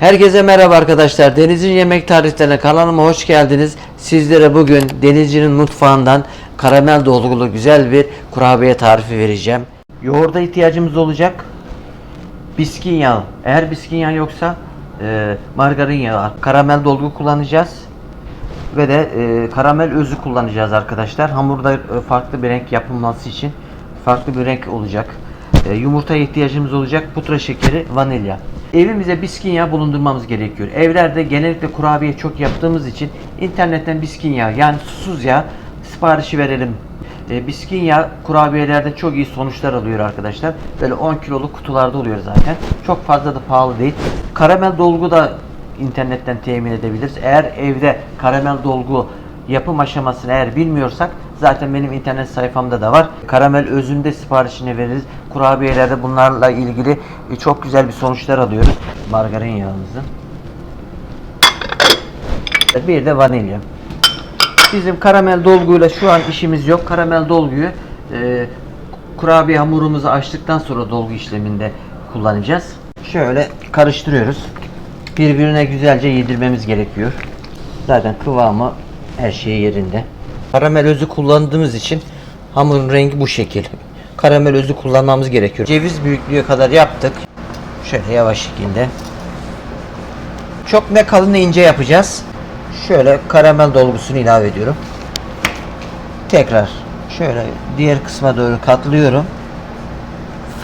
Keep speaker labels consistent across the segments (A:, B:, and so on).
A: Herkese merhaba arkadaşlar. Deniz'in yemek tariflerine kanalıma hoş geldiniz. Sizlere bugün Denizci'nin mutfağından karamel dolgulu güzel bir kurabiye tarifi vereceğim. Yoğurda ihtiyacımız olacak. Biskin yağı. Eğer biskin yağı yoksa e, margarin yağı, karamel dolgu kullanacağız. Ve de e, karamel özü kullanacağız arkadaşlar. Hamurda e, farklı bir renk yapılması için farklı bir renk olacak. E, yumurtaya ihtiyacımız olacak. Pudra şekeri, vanilya. Evimize biskin yağı bulundurmamız gerekiyor. Evlerde genellikle kurabiye çok yaptığımız için internetten biskin yağı yani susuz yağ siparişi verelim. E, biskin yağı kurabiyelerde çok iyi sonuçlar alıyor arkadaşlar. Böyle 10 kiloluk kutularda oluyor zaten. Çok fazla da pahalı değil. Karamel dolgu da internetten temin edebiliriz. Eğer evde karamel dolgu yapım aşamasını eğer bilmiyorsak zaten benim internet sayfamda da var. Karamel özünde siparişini veririz. Kurabiyelerde bunlarla ilgili e, çok güzel bir sonuçlar alıyoruz. Margarin yağımızı. Bir de vanilya. Bizim karamel dolguyla şu an işimiz yok. Karamel dolguyu e, kurabiye hamurumuzu açtıktan sonra dolgu işleminde kullanacağız. Şöyle karıştırıyoruz. Birbirine güzelce yedirmemiz gerekiyor. Zaten kıvamı her şey yerinde. Karamel özü kullandığımız için hamurun rengi bu şekil. Karamel özü kullanmamız gerekiyor. Ceviz büyüklüğü kadar yaptık. Şöyle yavaş şekilde. Çok ne kalın ne ince yapacağız. Şöyle karamel dolgusunu ilave ediyorum. Tekrar şöyle diğer kısma doğru katlıyorum.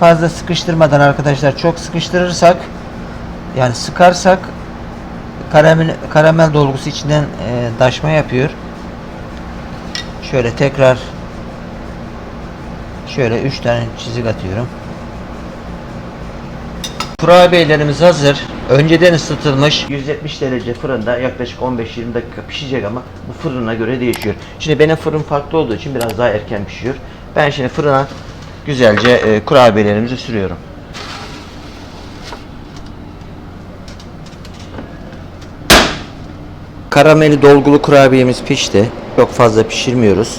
A: Fazla sıkıştırmadan arkadaşlar çok sıkıştırırsak yani sıkarsak karamel karamel dolgusu içinden e, daşma yapıyor. Şöyle tekrar şöyle 3 tane çizik atıyorum. Kurabiyelerimiz hazır. Önceden ısıtılmış 170 derece fırında yaklaşık 15-20 dakika pişecek ama bu fırına göre değişiyor. Şimdi benim fırın farklı olduğu için biraz daha erken pişiyor. Ben şimdi fırına güzelce e, kurabiyelerimizi sürüyorum. Karameli dolgulu kurabiyemiz pişti. Çok fazla pişirmiyoruz.